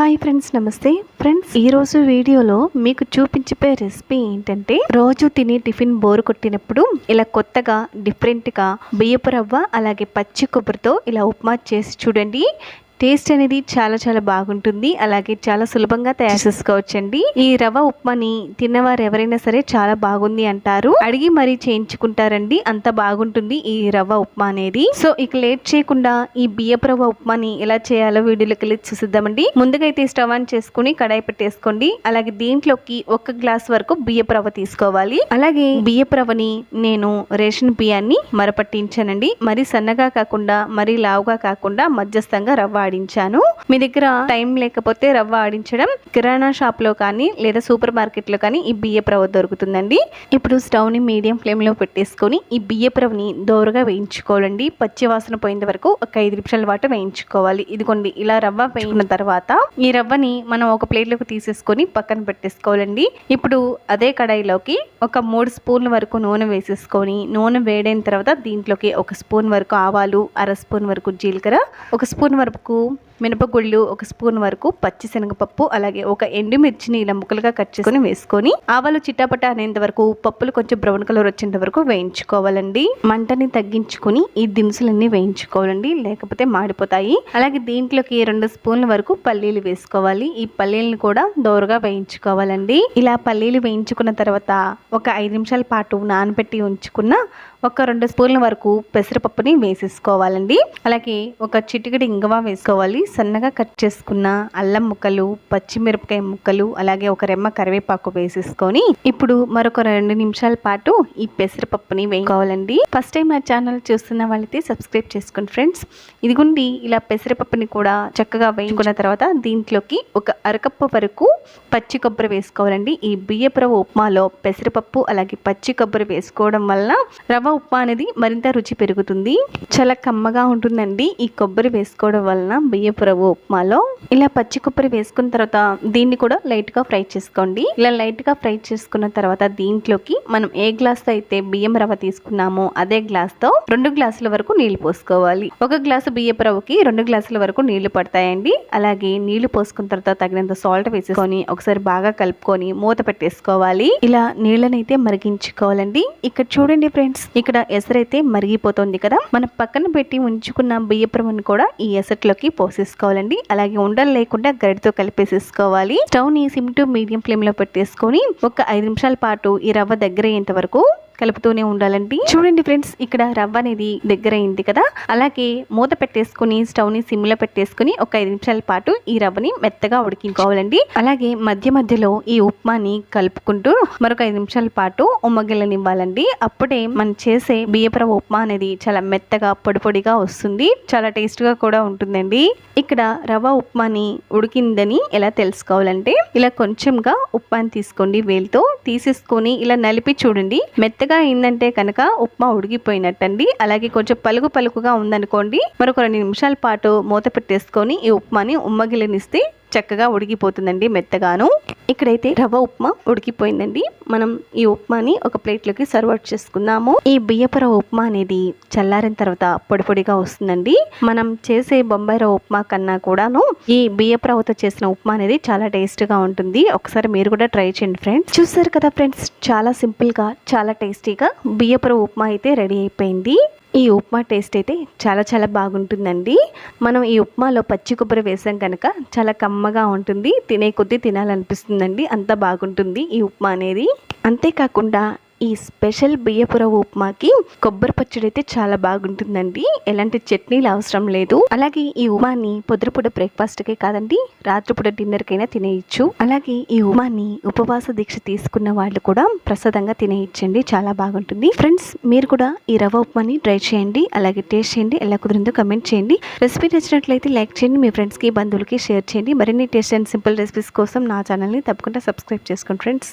Hi friends నమస్తే. Friends ఈరోజు వీడియోలో మీకు చూపించిపోయే రెసిపీ ఏంటంటే రోజు తిని టిఫిన్ బోరు కొట్టినప్పుడు ఇలా కొత్తగా డిఫరెంట్గా బియ్యపు రవ్వ అలాగే పచ్చి కొబ్బరితో ఇలా ఉప్మా చేసి చూడండి. టేస్ట్ అనేది చాలా చాలా బాగుంటుంది. అలాగే చాలా సులభంగా తయారు చేసుకోవచ్చండి. ఈ రవ్వ ఉప్మాని తిన్నవారు ఎవరైనా సరే చాలా బాగుంది అంటారు. అడిగి మరీ చేయించుకుంటారండి. అంత బాగుంటుంది ఈ రవ్వ ఉప్మా అనేది. సో ఇక లేట్ చేయకుండా ఈ బియ్యపు రవ్వ ఉప్మాని ఎలా చేయాలో వీడియోలోకి వెళ్ళి చూసిద్దామండి. ముందుగా అయితే స్టవ్ ఆన్ చేసుకుని కడాయి పెట్టేసుకోండి. అలాగే దీంట్లోకి ఒక గ్లాస్ వరకు బియ్యపు రవ్వ తీసుకోవాలి. అలాగే బియ్యపు రవ్వని నేను రేషన్ బియ్యాన్ని మరపట్టించానండి. మరి సన్నగా కాకుండా మరీ లావుగా కాకుండా మధ్యస్థంగా రవ్వ ఆడించాను. మీ దగ్గర టైం లేకపోతే రవ్వ ఆడించడం కిరాణా షాప్లో కానీ లేదా సూపర్ మార్కెట్లో కానీ ఈ బియ్య రవ్వ దొరుకుతుందండి. ఇప్పుడు స్టవ్ని మీడియం ఫ్లేమ్లో పెట్టేసుకొని ఈ బియ్య రవ్వని దోరగా వేయించుకోవాలండి. పచ్చి వాసన పోయేంత వరకు ఒక ఐదు నిమిషాల పాటు వేయించుకోవాలి. ఇదిగోండి ఇలా రవ్వ వేయిన తర్వాత ఈ రవ్వని మనం ఒక ప్లేట్లోకి తీసేసుకొని పక్కన పెట్టేసుకోవాలండి. ఇప్పుడు అదే కడాయిలోకి ఒక మూడు స్పూన్ల వరకు నూనె వేసేసుకొని నూనె వేడైన తర్వాత దీంట్లోకి ఒక స్పూన్ వరకు ఆవాలు అర స్పూన్ వరకు జీలకర్ర ఒక స్పూన్ వరకు Brasil. మినపగుళ్ళు ఒక స్పూన్ వరకు పచ్చి శనగపప్పు అలాగే ఒక ఎండుమిర్చిని ఇలా ముక్కలుగా కట్ చేసుకొని వేసుకొని ఆవాలు చిట్టాపట అనేంత వరకు పప్పులు కొంచెం బ్రౌన్ కలర్ వచ్చేంత వరకు వేయించుకోవాలండి. మంటని తగ్గించుకొని ఈ దినుసులన్నీ వేయించుకోవాలండి. లేకపోతే మాడిపోతాయి. అలాగే దీంట్లోకి రెండు స్పూన్ల వరకు పల్లీలు వేసుకోవాలి. ఈ పల్లీలను కూడా దోరగా వేయించుకోవాలండి. ఇలా పల్లీలు వేయించుకున్న తర్వాత ఒక ఐదు నిమిషాల పాటు నానబెట్టి ఉంచుకున్న ఒక రెండు స్పూన్ల వరకు పెసరపప్పుని వేసేసుకోవాలండి. అలాగే ఒక చిటికడి ఇంగవ వేసుకోవాలి. సన్నగా కట్ చేసుకున్న అల్లం ముక్కలు పచ్చిమిరపకాయ ముక్కలు అలాగే ఒక రెమ్మ కరివేపాకు వేసేసుకొని ఇప్పుడు మరొక రెండు నిమిషాల పాటు ఈ పెసరపప్పుని వేసుకోవాలండి ఫస్ట్ టైం మా ఛానల్ చూస్తున్న వాళ్ళైతే సబ్స్క్రైబ్ చేసుకోండి ఫ్రెండ్స్ ఇదిగుండి ఇలా పెసరపప్పుని కూడా చక్కగా వేయించుకున్న తర్వాత దీంట్లోకి ఒక అరకప్పు వరకు పచ్చి కొబ్బరి వేసుకోవాలండి. ఈ బియ్యపు ఉప్మాలో పెసరపప్పు అలాగే పచ్చి కొబ్బరి వేసుకోవడం వలన రవ్వ ఉప్మా అనేది మరింత రుచి పెరుగుతుంది. చాలా కమ్మగా ఉంటుందండి ఈ కొబ్బరి వేసుకోవడం వలన బియ్యపు రవ్వ ఉప్మాలో ఇలా పచ్చి కొబ్బరి వేసుకున్న తర్వాత దీన్ని కూడా లైట్గా ఫ్రై చేసుకోండి. ఇలా లైట్గా ఫ్రై చేసుకున్న తర్వాత దీంట్లోకి మనం ఏ గ్లాస్తో అయితే బియ్యం రవ్వ తీసుకున్నామో అదే గ్లాస్తో రెండు గ్లాసుల వరకు నీళ్ళు పోసుకోవాలి. ఒక గ్లాసు బియ్యపు రవ్వకి రెండు గ్లాసుల వరకు నీళ్ళు పడతాయండి. అలాగే నీళ్ళు పోసుకున్న తర్వాత తగినంత సాల్ట్ వేసుకొని ఒకసారి బాగా కలుపుకొని మూత పెట్టేసుకోవాలి. ఇలా నీళ్ళనైతే మరిగించుకోవాలండి. ఇక్కడ చూడండి ఫ్రెండ్స్ ఇక్కడ ఎసరైతే మరిగిపోతుంది కదా. మనం పక్కన పెట్టి ఉంచుకున్న బియ్యపురమును కూడా ఈ ఎసట్లోకి తీసుకోవాలండి అలాగే ఉండలు లేకుండా గరిటతో కలిపేసేసుకోవాలి. స్టవ్ని సిమ్ టు మీడియం ఫ్లేమ్లో పెట్టేసుకొని ఒక ఐదు నిమిషాల పాటు ఈ రవ్వ దగ్గర అయ్యేంత వరకు కలుపుతూనే ఉండాలండి. చూడండి ఫ్రెండ్స్ ఇక్కడ రవ్వ అనేది దగ్గర అయింది కదా? అలాగే మూత పెట్టేసుకుని స్టవ్ని సిమ్ పెట్టేసుకుని ఒక ఐదు నిమిషాల పాటు ఈ రవ్వని మెత్తగా ఉడికించుకోవాలండి. అలాగే మధ్య మధ్యలో ఈ ఉప్మాని కలుపుకుంటూ మరొక ఐదు నిమిషాల పాటు ఉమ్మగిల్లనివ్వాలండి. అప్పుడే మనం చేసే బియ్యపుర ఉప్మా అనేది చాలా మెత్తగా పొడి పొడిగా వస్తుంది. చాలా టేస్ట్గా కూడా ఉంటుందండి. ఇక్కడ రవ్వ ఉప్మాని ఉడికిందని ఎలా తెలుసుకోవాలంటే ఇలా కొంచెంగా ఉప్మాని తీసుకోండి వేలుతో. తీసేసుకొని ఇలా నలిపి చూడండి మెత్తగా అయిందంటే కనుక ఉప్మా ఉడికిపోయినట్టండి. అలాగే కొంచెం పలుకు పలుకుగా ఉందనుకోండి. మరొక రెండు నిమిషాల పాటు మూత పెట్టేసుకొని ఈ ఉప్మాని ఉమ్మగిలినిస్తే చక్కగా ఉడికిపోతుందండి మెత్తగాను. ఇక్కడైతే రవ్వ ఉప్మా ఉడికిపోయిందండి. మనం ఈ ఉప్మాని ఒక ప్లేట్లోకి సర్వ్ చేసుకుందాము. ఈ బియ్యపు రవ్వ ఉప్మా అనేది చల్లారిన తర్వాత పొడి పొడిగా వస్తుందండి. మనం చేసే బొంబాయి రవ్వ ఉప్మా కన్నా కూడాను ఈ బియ్యపు రవ్వతో చేసిన ఉప్మా అనేది చాలా టేస్ట్గా ఉంటుంది. ఒకసారి మీరు కూడా ట్రై చేయండి ఫ్రెండ్స్. చూసారు కదా ఫ్రెండ్స్ చాలా సింపుల్గా చాలా టేస్టీగా బియ్యపు రవ్వ ఉప్మా అయితే రెడీ అయిపోయింది. ఈ ఉప్మా టేస్ట్ అయితే చాలా చాలా బాగుంటుందండి. మనం ఈ ఉప్మాలో పచ్చి కొబ్బరి వేసాం కనుక చాలా కమ్మగా ఉంటుంది తినే కొద్దీ తినాలనిపిస్తుందండి. అంత బాగుంటుంది ఈ ఉప్మా అనేది. అంతేకాకుండా ఈ స్పెషల్ బియ్యపుర ఉప్మాకి కొబ్బరి పచ్చడి అయితే చాలా బాగుంటుందండి. ఎలాంటి చట్నీలు అవసరం లేదు. అలాగే ఈ ఉమాని పొద్దుపూట బ్రేక్ఫాస్ట్కే కాదండి రాత్రిపూట డిన్నర్కైనా తినేయచ్చు. అలాగే ఈ ఉమాని ఉపవాస దీక్ష తీసుకున్న వాళ్ళు కూడా ప్రసాదంగా తినేయచ్చండి. చాలా బాగుంటుంది. ఫ్రెండ్స్ మీరు కూడా ఈ రవ్వ ఉప్మాని ట్రై చేయండి అలాగే టేస్ట్ చేయండి ఎలా కుదిరిందో కమెంట్ చేయండి. రెసిపీ నచ్చినట్లయితే లైక్ చేయండి మీ ఫ్రెండ్స్కి బంధువులకి షేర్ చేయండి. మరిన్ని టేస్ట్ అండ్ సింపుల్ రెసిపీస్ కోసం నా ఛానల్ని తప్పకుండా సబ్స్క్రైబ్ చేసుకోండి ఫ్రెండ్స్.